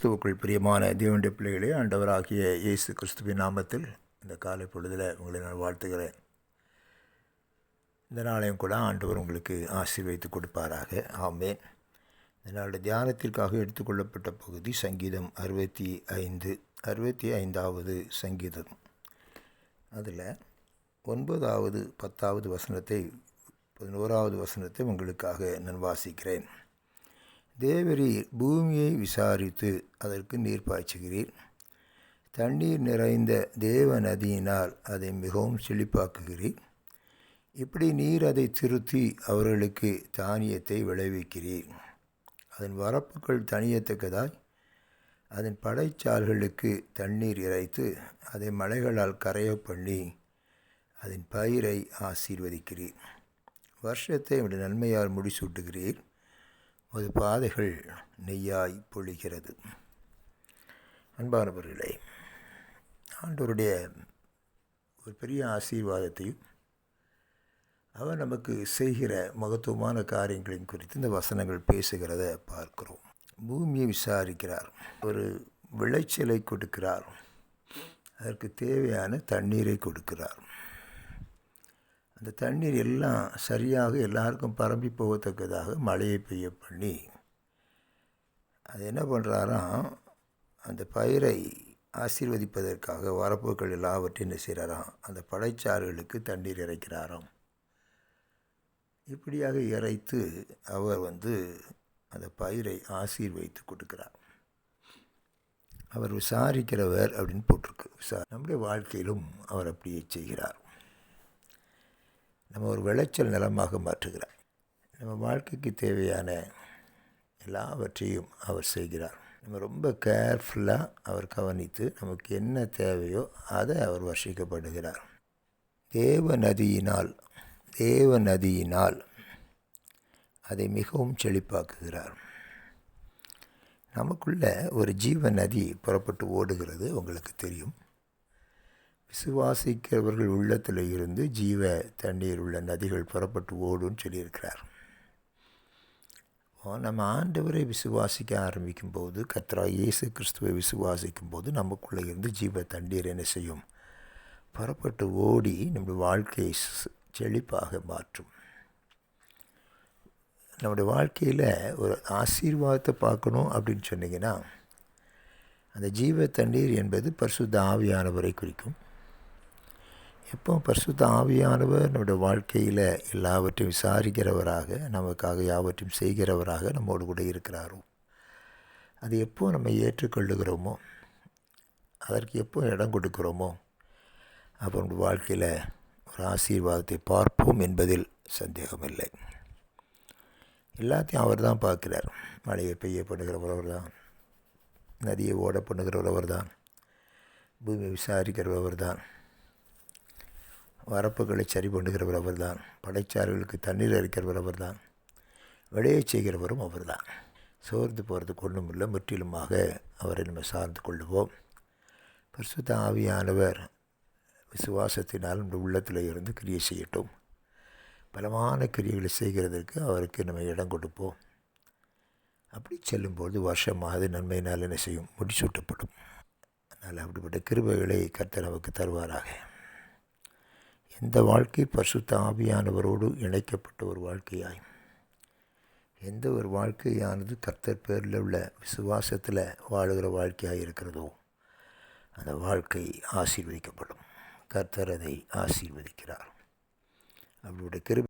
கிறிஸ்துவுக்குள் பிரியமான தேவனுடைய பிள்ளைகளே ஆண்டவராகிய இயேசு கிறிஸ்துவின் நாமத்தில் இந்த காலை பொழுதில் உங்களை நான் வாழ்த்துகிறேன் இந்த நாளையும் கூட ஆண்டவர் உங்களுக்கு ஆசீர்வைத்து கொடுப்பாராக. ஆமேன். இந்த நாளுடைய தியானத்திற்காக எடுத்துக்கொள்ளப்பட்ட பகுதி சங்கீதம் அறுபத்தி ஐந்து அறுபத்தி ஐந்தாவது சங்கீதம். அதில் ஒன்பதாவது பத்தாவது வசனத்தை பதினோராவது வசனத்தை உங்களுக்காக நான் வாசிக்கிறேன். தேவரீர் பூமியை விசாரித்து அதற்கு நீர் பாய்ச்சுகிறீர். தண்ணீர் நிறைந்த தேவ நதியினால் அதை மிகவும் செழிப்பாக்குகிறீர். இப்படி நீர் அதை திருத்தி அவர்களுக்கு தானியத்தை விளைவிக்கிறீர். அதன் வரப்புகள் தனியத்தக்கதாய் அதன் படைச்சால்களுக்கு தண்ணீர் இறைத்து அதை மலைகளால் கரைய பண்ணி அதன் பயிரை ஆசீர்வதிக்கிறீர். வருஷத்தை அவருடைய நன்மையால் முடிசூட்டுகிறீர். அது பாதைகள் நெய்யாய் பொழிகிறது. அன்பானவர்களே ஆண்டவருடைய ஒரு பெரிய ஆசீர்வாதத்தையும் அவர் நமக்கு செய்கிற மகத்துவமான காரியங்களையும் குறித்து இந்த வசனங்கள் பேசுகிறத பார்க்கிறோம். பூமியை விசாரிக்கிறார். ஒரு விளைச்சலை கொடுக்கிறார். அதற்கு தேவையான தண்ணீரை கொடுக்கிறார். அந்த தண்ணீர் எல்லாம் சரியாக எல்லாருக்கும் பரம்பி போகத்தக்கதாக மழையை பெய்ய பண்ணி அது என்ன பண்ணுறாராம் அந்த பயிரை ஆசீர்வதிப்பதற்காக வரப்புகள் எல்லாவற்றையும் என்ன செய்கிறாராம் அந்த படைச்சாறுகளுக்கு தண்ணீர் இறைக்கிறாராம். இப்படியாக இறைத்து அவர் வந்து அந்த பயிரை ஆசீர்வைத்து கொடுக்கிறார். அவர் விசாரிக்கிறவர் அப்படின்னு போட்டிருக்கு. விசா நம்முடைய வாழ்க்கையிலும் அவர் அப்படியே செய்கிறார். நம்ம ஒரு விளைச்சல் நிலமாக மாற்றுகிறார். நம்ம வாழ்க்கைக்கு தேவையான எல்லாவற்றையும் அவர் செய்கிறார். நம்ம ரொம்ப கேர்ஃபுல்லாக அவர் கவனித்து நமக்கு என்ன தேவையோ அதை அவர் வர்ஷிக்கப்படுகிறார். தேவ நதியினால் தேவ நதியினால் அதை மிகவும் செழிப்பாக்குகிறார். நமக்குள்ள ஒரு ஜீவ நதி புறப்பட்டு ஓடுகிறது உங்களுக்கு தெரியும். விசுவாசிக்கிறவர்கள் உள்ளத்தில் இருந்து ஜீவ தண்ணீர் உள்ள நதிகள் புறப்பட்டு ஓடுன்னு சொல்லியிருக்கிறார். நம்ம ஆண்டவரை விசுவாசிக்க ஆரம்பிக்கும் போது கத்ரா இயேசு கிறிஸ்துவை விசுவாசிக்கும் போது நமக்குள்ளே இருந்து ஜீவ தண்ணீர் என்ன செய்யும்? புறப்பட்டு ஓடி நம்முடைய வாழ்க்கையை செழிப்பாக மாற்றும். நம்முடைய வாழ்க்கையில் ஒரு ஆசீர்வாதத்தை பார்க்கணும் அப்படின்னு சொன்னிங்கன்னா அந்த ஜீவ தண்ணீர் என்பது பரிசுத்த ஆவியானவரை குறிக்கும். எப்போ பரிசுத்த ஆவியானவர் நம்முடைய வாழ்க்கையில் எல்லாவற்றையும் விசாரிக்கிறவராக நமக்காக யாவற்றையும் செய்கிறவராக நம்மோடு கூட இருக்கிறாரோ? அது எப்போ நம்ம ஏற்றுக்கொள்ளுகிறோமோ? அதற்கு எப்போ இடம் கொடுக்குறோமோ? அப்போ நம்முடைய வாழ்க்கையில் ஒரு ஆசீர்வாதத்தை பார்ப்போம் என்பதில் சந்தேகமில்லை. எல்லாத்தையும் அவர் தான் பார்க்கிறார். மழையை பெய்ய பண்ணுகிறவர் அவர் தான். நதியை ஓட பண்ணுகிறவர் தான். பூமியை விசாரிக்கிறவர் தான். வரப்புகளை சரி பண்ணுகிறவர் அவர் தான் படைச்சார்களுக்கு தண்ணீர் அரிக்கிறவர் அவர் தான் விளைய செய்கிறவரும் அவர் தான் சோர்ந்து போகிறதுக்கு ஒன்றும் இல்லை முற்றிலுமாக அவரை நம்ம சார்ந்து கொள்ளுவோம். பரிசுத்த ஆவியானவர் விசுவாசத்தினால் நம்ம உள்ளத்தில் இருந்து கிரியை செய்யட்டும். பலமான கிரியைகளை செய்கிறதற்கு அவருக்கு நம்ம இடம் கொடுப்போம். அப்படி செல்லும்போது வருஷமாக நன்மையினால் என்ன செய்யும்? முடிசூட்டப்படும். அதனால் அப்படிப்பட்ட கிருபைகளை கர்த்தர் நமக்கு தருவாராக. இந்த வாழ்க்கை பரிசுத்த ஆவியானவரோடு இணைக்கப்பட்ட ஒரு வாழ்க்கையாய். எந்த ஒரு வாழ்க்கையானது கர்த்தர் பேரில் உள்ள விசுவாசத்தில் வாழுகிற வாழ்க்கையாக இருக்கிறதோ அந்த வாழ்க்கை ஆசீர்வதிக்கப்படும். கர்த்தர் அதை ஆசீர்வதிக்கிறார். அவருடைய கிருபை